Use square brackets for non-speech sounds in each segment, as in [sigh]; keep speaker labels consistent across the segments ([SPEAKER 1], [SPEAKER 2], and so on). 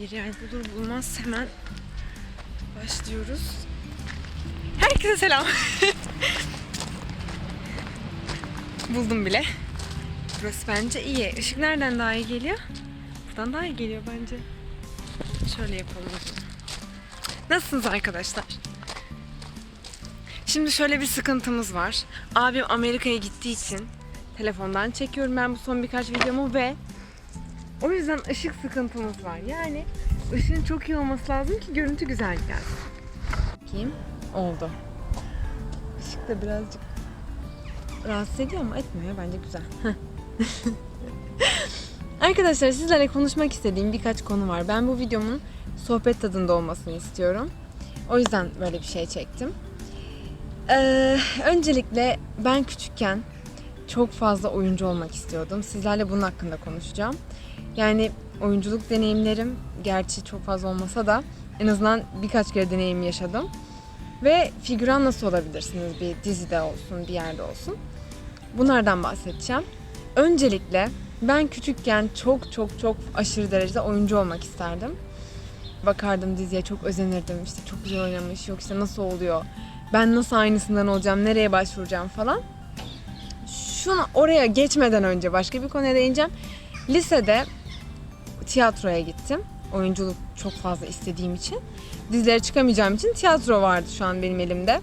[SPEAKER 1] bir yer bulur bulmaz hemen başlıyoruz. Herkese selam. [laughs] Buldum bile. Burası bence iyi. Işık nereden daha iyi geliyor? Buradan daha iyi geliyor bence. Şöyle yapalım. Nasılsınız arkadaşlar? Şimdi şöyle bir sıkıntımız var. Abim Amerika'ya gittiği için telefondan çekiyorum ben bu son birkaç videomu ve o yüzden ışık sıkıntımız var. Yani ışığın çok iyi olması lazım ki görüntü güzel gelsin. Bakayım. Oldu. Işık da birazcık rahatsız ediyor ama etmiyor. Bence güzel. [laughs] Arkadaşlar sizlerle konuşmak istediğim birkaç konu var. Ben bu videomun sohbet tadında olmasını istiyorum. O yüzden böyle bir şey çektim. Ee, öncelikle ben küçükken çok fazla oyuncu olmak istiyordum. Sizlerle bunun hakkında konuşacağım. Yani oyunculuk deneyimlerim gerçi çok fazla olmasa da en azından birkaç kere deneyim yaşadım. Ve figüran nasıl olabilirsiniz bir dizide olsun, bir yerde olsun. Bunlardan bahsedeceğim. Öncelikle ben küçükken çok çok çok aşırı derecede oyuncu olmak isterdim. Bakardım diziye çok özenirdim. İşte çok güzel oynamış. Yok işte nasıl oluyor? Ben nasıl aynısından olacağım? Nereye başvuracağım falan. Şunu oraya geçmeden önce başka bir konuya değineceğim. Lisede tiyatroya gittim. Oyunculuk çok fazla istediğim için. Dizilere çıkamayacağım için tiyatro vardı şu an benim elimde.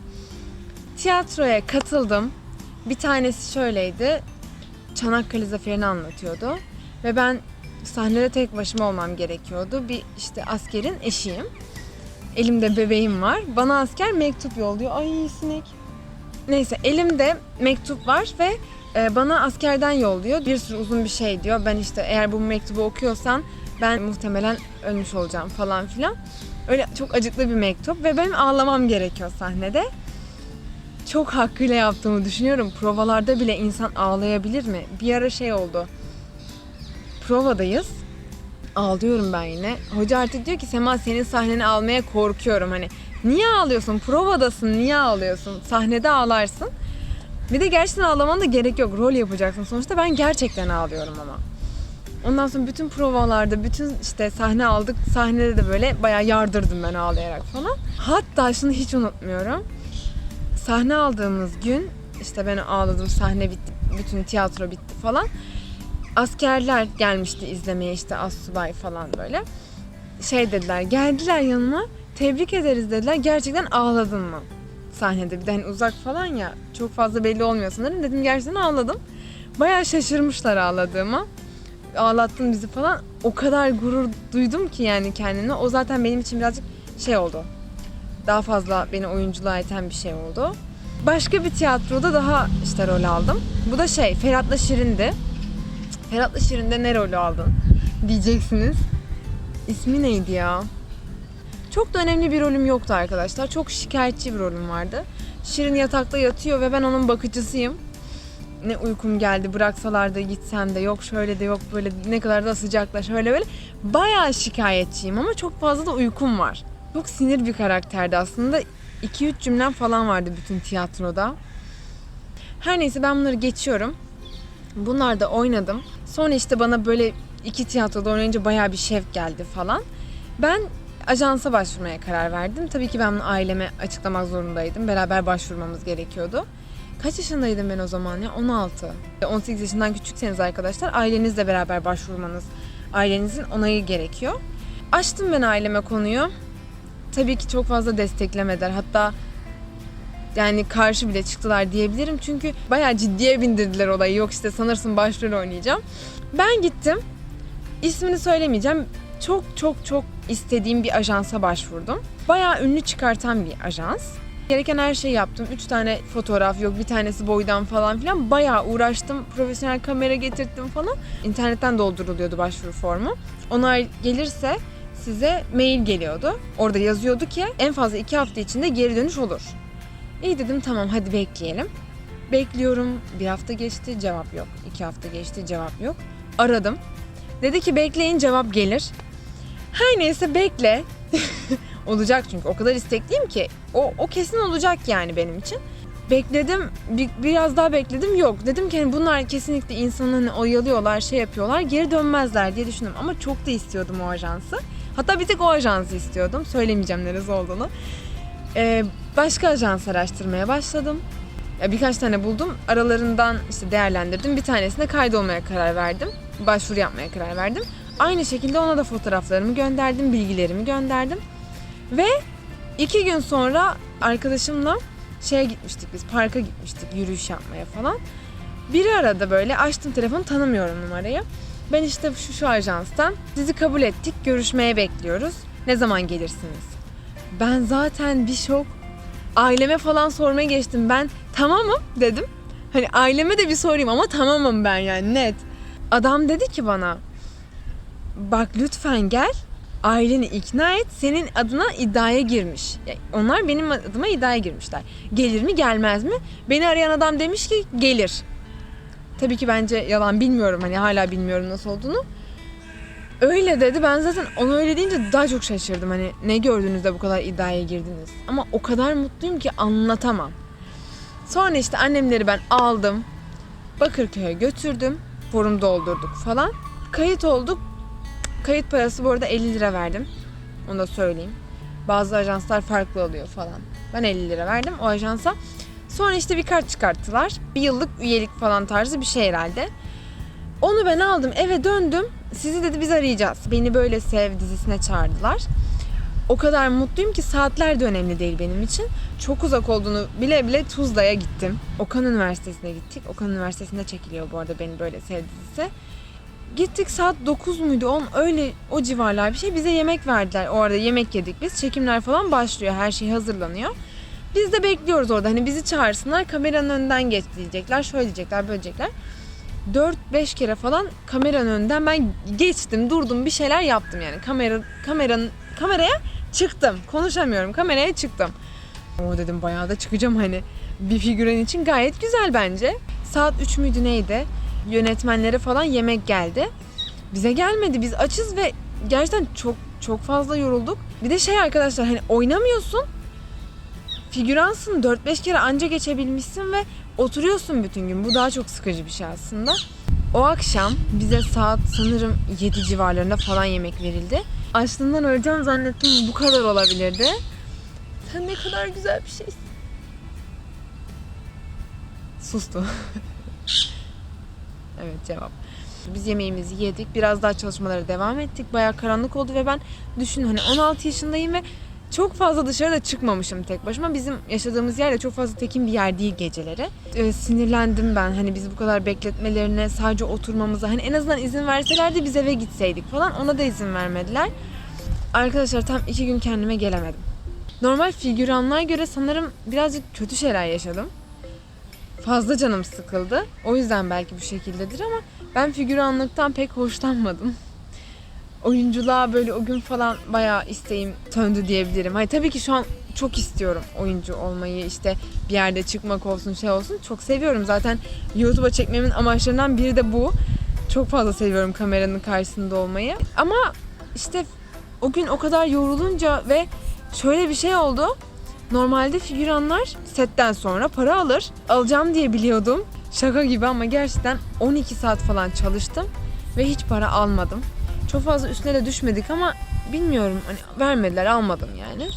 [SPEAKER 1] Tiyatroya katıldım. Bir tanesi şöyleydi. Çanakkale Zaferi'ni anlatıyordu. Ve ben sahnede tek başıma olmam gerekiyordu. Bir işte askerin eşiyim. Elimde bebeğim var. Bana asker mektup yolluyor. Ay sinek. Neyse elimde mektup var ve e, bana askerden yolluyor. Bir sürü uzun bir şey diyor. Ben işte eğer bu mektubu okuyorsan ben muhtemelen ölmüş olacağım falan filan. Öyle çok acıklı bir mektup ve benim ağlamam gerekiyor sahnede. Çok hakkıyla yaptığımı düşünüyorum. Provalarda bile insan ağlayabilir mi? Bir ara şey oldu. Provadayız. Ağlıyorum ben yine. Hoca artık diyor ki Sema senin sahneni almaya korkuyorum. Hani niye ağlıyorsun? Provadasın niye ağlıyorsun? Sahnede ağlarsın. Bir de gerçekten ağlaman da gerek yok. Rol yapacaksın. Sonuçta ben gerçekten ağlıyorum ama. Ondan sonra bütün provalarda, bütün işte sahne aldık. Sahnede de böyle bayağı yardırdım ben ağlayarak falan. Hatta şunu hiç unutmuyorum. Sahne aldığımız gün işte ben ağladım, sahne bitti, bütün tiyatro bitti falan. Askerler gelmişti izlemeye işte assubay falan böyle. Şey dediler, geldiler yanıma. Tebrik ederiz dediler. Gerçekten ağladın mı? Sahnede bir de hani uzak falan ya çok fazla belli olmuyor sanırım. Dedim gerçekten ağladım. Bayağı şaşırmışlar ağladığıma ağlattın bizi falan. O kadar gurur duydum ki yani kendime. O zaten benim için birazcık şey oldu. Daha fazla beni oyunculuğa iten bir şey oldu. Başka bir tiyatroda daha işte rol aldım. Bu da şey Ferhat'la Şirin'di. Ferhat'la Şirin'de ne rolü aldın diyeceksiniz. İsmi neydi ya? Çok da önemli bir rolüm yoktu arkadaşlar. Çok şikayetçi bir rolüm vardı. Şirin yatakta yatıyor ve ben onun bakıcısıyım ne uykum geldi bıraksalar da gitsem de yok şöyle de yok böyle ne kadar da sıcakla şöyle böyle. Bayağı şikayetçiyim ama çok fazla da uykum var. Çok sinir bir karakterdi aslında. 2-3 cümlem falan vardı bütün tiyatroda. Her neyse ben bunları geçiyorum. Bunlar da oynadım. Sonra işte bana böyle iki tiyatroda oynayınca bayağı bir şevk geldi falan. Ben ajansa başvurmaya karar verdim. Tabii ki ben bunu aileme açıklamak zorundaydım. Beraber başvurmamız gerekiyordu. Kaç yaşındaydım ben o zaman ya? 16. 18 yaşından küçükseniz arkadaşlar ailenizle beraber başvurmanız, ailenizin onayı gerekiyor. Açtım ben aileme konuyu. Tabii ki çok fazla desteklemediler. Hatta yani karşı bile çıktılar diyebilirim. Çünkü bayağı ciddiye bindirdiler olayı. Yok işte sanırsın başrol oynayacağım. Ben gittim. İsmini söylemeyeceğim. Çok çok çok istediğim bir ajansa başvurdum. Bayağı ünlü çıkartan bir ajans. Gereken her şeyi yaptım. Üç tane fotoğraf yok, bir tanesi boydan falan filan. Bayağı uğraştım. Profesyonel kamera getirttim falan. İnternetten dolduruluyordu başvuru formu. Onay gelirse size mail geliyordu. Orada yazıyordu ki en fazla iki hafta içinde geri dönüş olur. İyi dedim tamam hadi bekleyelim. Bekliyorum. Bir hafta geçti cevap yok. İki hafta geçti cevap yok. Aradım. Dedi ki bekleyin cevap gelir. Her neyse bekle. [laughs] olacak çünkü o kadar istekliyim ki o, o kesin olacak yani benim için. Bekledim bir, biraz daha bekledim yok. Dedim ki hani bunlar kesinlikle insanı hani oyalıyorlar şey yapıyorlar geri dönmezler diye düşündüm ama çok da istiyordum o ajansı. Hatta bir tek o ajansı istiyordum. Söylemeyeceğim neresi olduğunu. Ee, başka ajans araştırmaya başladım. Ya birkaç tane buldum. Aralarından işte değerlendirdim. Bir tanesine kaydolmaya karar verdim. Başvuru yapmaya karar verdim. Aynı şekilde ona da fotoğraflarımı gönderdim, bilgilerimi gönderdim. Ve iki gün sonra arkadaşımla şeye gitmiştik biz, parka gitmiştik yürüyüş yapmaya falan. Biri arada böyle açtım telefonu tanımıyorum numarayı. Ben işte şu şu ajanstan sizi kabul ettik, görüşmeye bekliyoruz. Ne zaman gelirsiniz? Ben zaten bir şok. Aileme falan sormaya geçtim. Ben tamamım dedim. Hani aileme de bir sorayım ama tamamım ben yani net. Adam dedi ki bana bak lütfen gel aileni ikna et senin adına iddiaya girmiş. Yani onlar benim adıma iddiaya girmişler. Gelir mi gelmez mi? Beni arayan adam demiş ki gelir. Tabii ki bence yalan bilmiyorum hani hala bilmiyorum nasıl olduğunu. Öyle dedi. Ben zaten onu öyle deyince daha çok şaşırdım. Hani ne gördünüz de bu kadar iddiaya girdiniz. Ama o kadar mutluyum ki anlatamam. Sonra işte annemleri ben aldım. Bakırköy'e götürdüm. Forum doldurduk falan. Kayıt olduk. Kayıt parası bu arada 50 lira verdim. Onu da söyleyeyim. Bazı ajanslar farklı oluyor falan. Ben 50 lira verdim o ajansa. Sonra işte bir kart çıkarttılar. Bir yıllık üyelik falan tarzı bir şey herhalde. Onu ben aldım eve döndüm. Sizi dedi biz arayacağız. Beni böyle sev dizisine çağırdılar. O kadar mutluyum ki saatler de önemli değil benim için. Çok uzak olduğunu bile bile Tuzla'ya gittim. Okan Üniversitesi'ne gittik. Okan Üniversitesi'nde çekiliyor bu arada beni böyle sev. Gittik saat 9 muydu 10 öyle o civarlar bir şey. Bize yemek verdiler. O arada yemek yedik biz. Çekimler falan başlıyor. Her şey hazırlanıyor. Biz de bekliyoruz orada. Hani bizi çağırsınlar kameranın önünden geç diyecekler. Şöyle diyecekler böyle diyecekler. 4-5 kere falan kameranın önünden ben geçtim, durdum, bir şeyler yaptım yani. Kamera kameranın kameraya çıktım. Konuşamıyorum. Kameraya çıktım. O dedim bayağı da çıkacağım hani. Bir figüran için gayet güzel bence. Saat 3 müydü neydi? Yönetmenlere falan yemek geldi. Bize gelmedi. Biz açız ve gerçekten çok çok fazla yorulduk. Bir de şey arkadaşlar hani oynamıyorsun. Figüransın 4-5 kere anca geçebilmişsin ve oturuyorsun bütün gün. Bu daha çok sıkıcı bir şey aslında. O akşam bize saat sanırım 7 civarlarında falan yemek verildi. Açlığından öleceğim zannettim bu kadar olabilirdi. Sen ne kadar güzel bir şeysin. Sustu. [laughs] evet cevap. Biz yemeğimizi yedik. Biraz daha çalışmalara devam ettik. Bayağı karanlık oldu ve ben düşün hani 16 yaşındayım ve çok fazla dışarıda çıkmamışım tek başıma. Bizim yaşadığımız yer de çok fazla tekin bir yer değil geceleri. Ee, sinirlendim ben hani bizi bu kadar bekletmelerine, sadece oturmamıza. Hani en azından izin verselerdi biz eve gitseydik falan. Ona da izin vermediler. Arkadaşlar tam iki gün kendime gelemedim. Normal figüranlığa göre sanırım birazcık kötü şeyler yaşadım. Fazla canım sıkıldı. O yüzden belki bu şekildedir ama ben figüranlıktan pek hoşlanmadım oyunculuğa böyle o gün falan bayağı isteğim söndü diyebilirim. Hani tabii ki şu an çok istiyorum oyuncu olmayı işte bir yerde çıkmak olsun şey olsun. Çok seviyorum zaten YouTube'a çekmemin amaçlarından biri de bu. Çok fazla seviyorum kameranın karşısında olmayı. Ama işte o gün o kadar yorulunca ve şöyle bir şey oldu. Normalde figüranlar setten sonra para alır. Alacağım diye biliyordum. Şaka gibi ama gerçekten 12 saat falan çalıştım ve hiç para almadım. Çok fazla üstüne de düşmedik ama bilmiyorum hani vermediler almadım yani.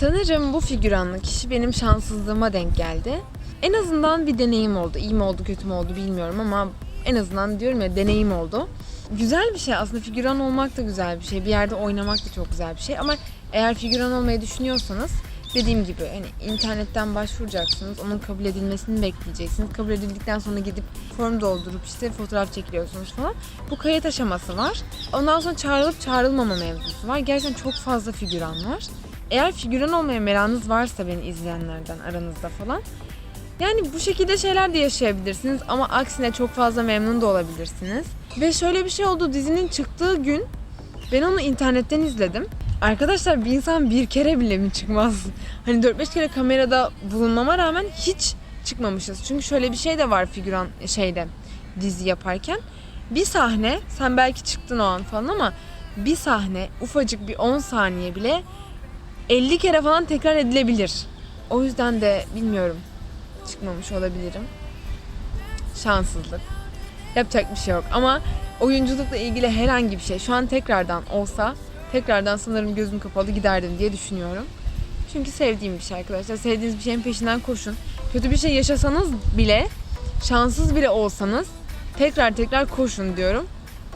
[SPEAKER 1] Sanırım bu figüranlık kişi benim şanssızlığıma denk geldi. En azından bir deneyim oldu. İyi mi oldu kötü mü oldu bilmiyorum ama en azından diyorum ya deneyim oldu. Güzel bir şey aslında figüran olmak da güzel bir şey. Bir yerde oynamak da çok güzel bir şey ama eğer figüran olmayı düşünüyorsanız dediğim gibi hani internetten başvuracaksınız. Onun kabul edilmesini bekleyeceksiniz. Kabul edildikten sonra gidip form doldurup işte fotoğraf çekiliyorsunuz falan. Bu kayıt aşaması var. Ondan sonra çağrılıp çağrılmama mevzusu var. Gerçekten çok fazla figüran var. Eğer figüran olmaya merakınız varsa beni izleyenlerden aranızda falan yani bu şekilde şeyler de yaşayabilirsiniz ama aksine çok fazla memnun da olabilirsiniz. Ve şöyle bir şey oldu dizinin çıktığı gün ben onu internetten izledim. Arkadaşlar bir insan bir kere bile mi çıkmaz? Hani 4-5 kere kamerada bulunmama rağmen hiç çıkmamışız. Çünkü şöyle bir şey de var figüran şeyde dizi yaparken. Bir sahne sen belki çıktın o an falan ama bir sahne ufacık bir 10 saniye bile 50 kere falan tekrar edilebilir. O yüzden de bilmiyorum çıkmamış olabilirim. Şanssızlık. Yapacak bir şey yok ama oyunculukla ilgili herhangi bir şey şu an tekrardan olsa tekrardan sanırım gözüm kapalı giderdim diye düşünüyorum. Çünkü sevdiğim bir şey arkadaşlar. Sevdiğiniz bir şeyin peşinden koşun. Kötü bir şey yaşasanız bile, şanssız bile olsanız tekrar tekrar koşun diyorum.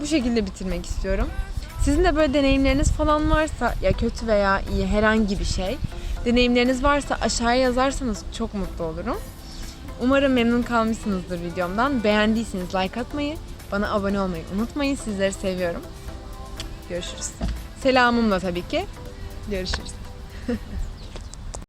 [SPEAKER 1] Bu şekilde bitirmek istiyorum. Sizin de böyle deneyimleriniz falan varsa ya kötü veya iyi herhangi bir şey deneyimleriniz varsa aşağıya yazarsanız çok mutlu olurum. Umarım memnun kalmışsınızdır videomdan. Beğendiyseniz like atmayı, bana abone olmayı unutmayın. Sizleri seviyorum. Görüşürüz. Selamımla tabii ki. Görüşürüz. [laughs]